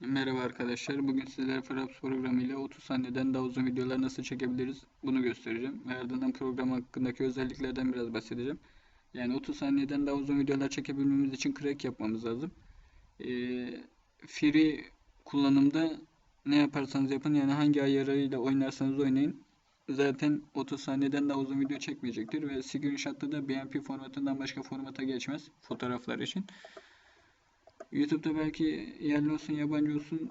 Merhaba arkadaşlar. Bugün sizlere Fraps programı ile 30 saniyeden daha uzun videolar nasıl çekebiliriz bunu göstereceğim. Ve ardından program hakkındaki özelliklerden biraz bahsedeceğim. Yani 30 saniyeden daha uzun videolar çekebilmemiz için crack yapmamız lazım. Ee, free kullanımda ne yaparsanız yapın yani hangi ayarıyla oynarsanız oynayın. Zaten 30 saniyeden daha uzun video çekmeyecektir ve screenshot'ta da BMP formatından başka formata geçmez fotoğraflar için. YouTube'da belki yerli olsun yabancı olsun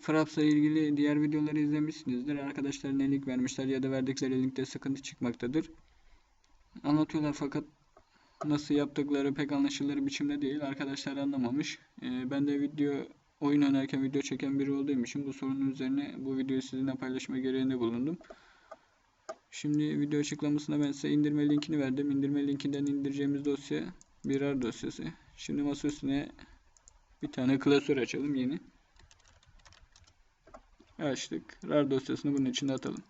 Fraps'la ilgili diğer videoları izlemişsinizdir. Arkadaşlar ne link vermişler ya da verdikleri linkte sıkıntı çıkmaktadır. Anlatıyorlar fakat nasıl yaptıkları pek anlaşılır biçimde değil. Arkadaşlar anlamamış. Ee, ben de video oyun oynarken video çeken biri olduğum için bu sorunun üzerine bu videoyu sizinle paylaşma gereğinde bulundum. Şimdi video açıklamasına ben size indirme linkini verdim. İndirme linkinden indireceğimiz dosya bir RAR dosyası. Şimdi masa üstüne bir tane klasör açalım yeni. Açtık. RAR dosyasını bunun içine atalım.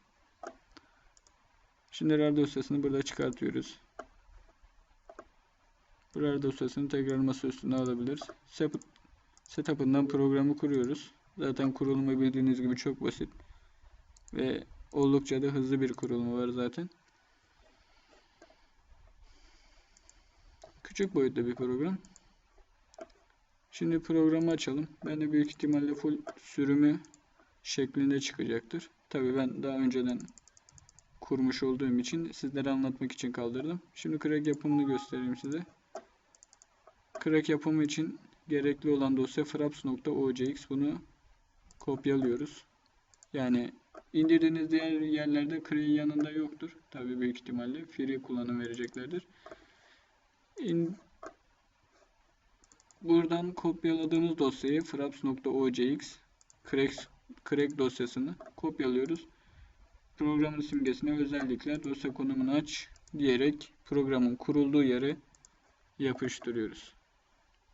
Şimdi RAR dosyasını burada çıkartıyoruz. Bu RAR dosyasını tekrar masa üstüne alabiliriz. Setup'ından programı kuruyoruz. Zaten kurulumu bildiğiniz gibi çok basit. Ve oldukça da hızlı bir kurulumu var zaten. Küçük boyutta bir program. Şimdi programı açalım. Ben de büyük ihtimalle full sürümü şeklinde çıkacaktır. Tabi ben daha önceden kurmuş olduğum için sizlere anlatmak için kaldırdım. Şimdi crack yapımını göstereyim size. Crack yapımı için gerekli olan dosya fraps.ocx bunu kopyalıyoruz. Yani indirdiğiniz diğer yerlerde crack'in yanında yoktur. Tabi büyük ihtimalle free kullanım vereceklerdir. In Buradan kopyaladığımız dosyayı fraps.ocx crack, crack dosyasını kopyalıyoruz. Programın simgesine özellikle dosya konumunu aç diyerek programın kurulduğu yere yapıştırıyoruz.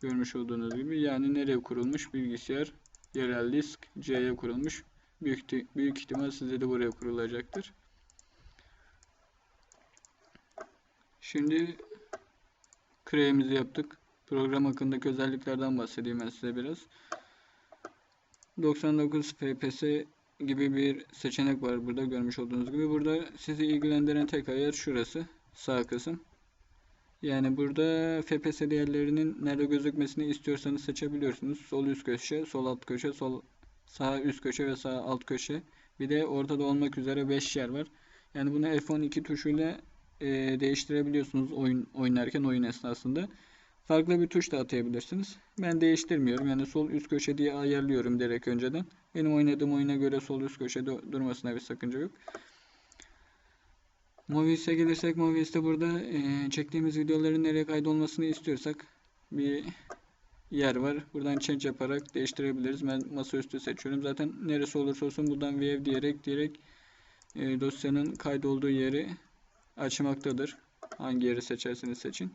Görmüş olduğunuz gibi yani nereye kurulmuş bilgisayar yerel disk C'ye kurulmuş. Büyük, büyük ihtimal size de buraya kurulacaktır. Şimdi Crack'imizi yaptık. Program hakkındaki özelliklerden bahsedeyim ben size biraz. 99 FPS gibi bir seçenek var burada görmüş olduğunuz gibi. Burada sizi ilgilendiren tek ayar şurası. Sağ kısım. Yani burada FPS değerlerinin nerede gözükmesini istiyorsanız seçebiliyorsunuz. Sol üst köşe, sol alt köşe, sol sağ üst köşe ve sağ alt köşe. Bir de ortada olmak üzere 5 yer var. Yani bunu F12 tuşuyla e, değiştirebiliyorsunuz oyun oynarken oyun esnasında. Farklı bir tuş da atayabilirsiniz. Ben değiştirmiyorum. Yani sol üst köşe diye ayarlıyorum direkt önceden. Benim oynadığım oyuna göre sol üst köşede durmasına bir sakınca yok. Movies'e gelirsek Movies'te burada e, çektiğimiz videoların nereye kaydolmasını istiyorsak bir yer var. Buradan change yaparak değiştirebiliriz. Ben masaüstü seçiyorum. Zaten neresi olursa olsun buradan view diyerek direkt e, dosyanın kaydolduğu yeri açmaktadır. Hangi yeri seçerseniz seçin.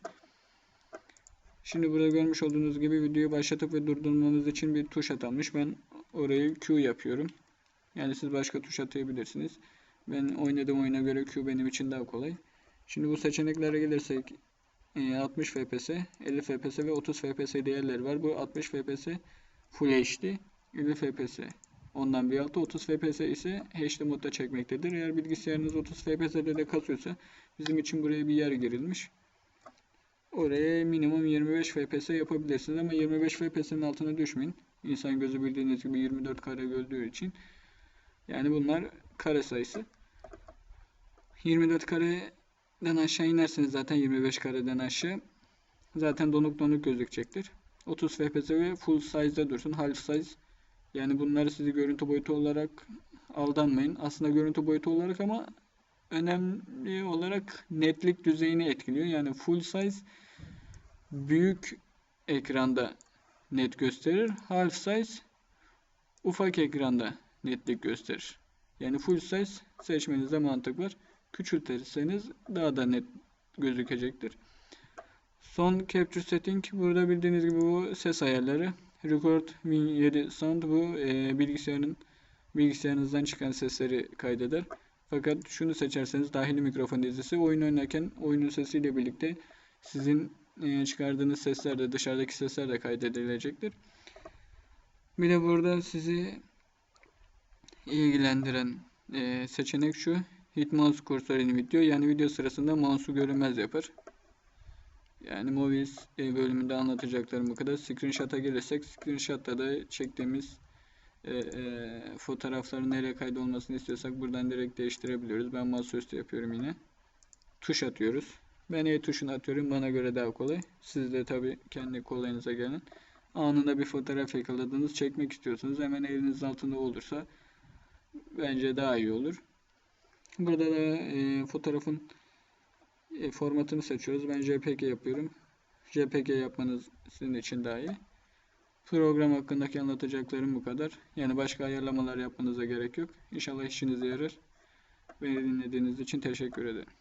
Şimdi burada görmüş olduğunuz gibi videoyu başlatıp ve durdurmanız için bir tuş atanmış. Ben orayı Q yapıyorum. Yani siz başka tuş atayabilirsiniz. Ben oynadığım oyuna göre Q benim için daha kolay. Şimdi bu seçeneklere gelirsek 60 FPS, 50 FPS ve 30 FPS değerleri var. Bu 60 FPS Full HD, 50 FPS ondan bir altı 30 FPS ise HD modda çekmektedir. Eğer bilgisayarınız 30 FPS'de de kasıyorsa bizim için buraya bir yer girilmiş. Oraya minimum 25 FPS yapabilirsiniz ama 25 FPS'nin altına düşmeyin. İnsan gözü bildiğiniz gibi 24 kare gördüğü için. Yani bunlar kare sayısı. 24 kareden aşağı inerseniz zaten 25 kareden aşağı zaten donuk donuk gözükecektir. 30 FPS ve full size'da dursun. Half size. Yani bunları sizi görüntü boyutu olarak aldanmayın. Aslında görüntü boyutu olarak ama önemli olarak netlik düzeyini etkiliyor. Yani full size büyük ekranda net gösterir. Half size ufak ekranda netlik gösterir. Yani full size seçmenizde mantık var. Küçültürseniz daha da net gözükecektir. Son capture setting burada bildiğiniz gibi bu ses ayarları. Record Win 7 Sound bu e, bilgisayarın bilgisayarınızdan çıkan sesleri kaydeder. Fakat şunu seçerseniz dahili mikrofon dizisi oyun oynarken oyunun sesiyle birlikte sizin e, çıkardığınız sesler de dışarıdaki sesler de kaydedilecektir. Bir de burada sizi ilgilendiren e, seçenek şu. Hit mouse cursor in video. Yani video sırasında mouse'u görünmez yapar. Yani Movies bölümünde anlatacaklarım bu kadar. Screenshot'a gelirsek, screenshot'ta da çektiğimiz e, e, fotoğrafların nereye kaydolmasını istiyorsak buradan direkt değiştirebiliyoruz. Ben masaüstü yapıyorum yine. Tuş atıyoruz. Ben E tuşunu atıyorum. Bana göre daha kolay. Siz de tabii kendi kolayınıza gelin. Anında bir fotoğraf yakaladınız. Çekmek istiyorsunuz. Hemen elinizin altında olursa bence daha iyi olur. Burada da e, fotoğrafın e, formatını seçiyoruz. Ben JPG yapıyorum. JPG yapmanız sizin için daha iyi. Program hakkındaki anlatacaklarım bu kadar. Yani başka ayarlamalar yapmanıza gerek yok. İnşallah işinize yarar. Beni dinlediğiniz için teşekkür ederim.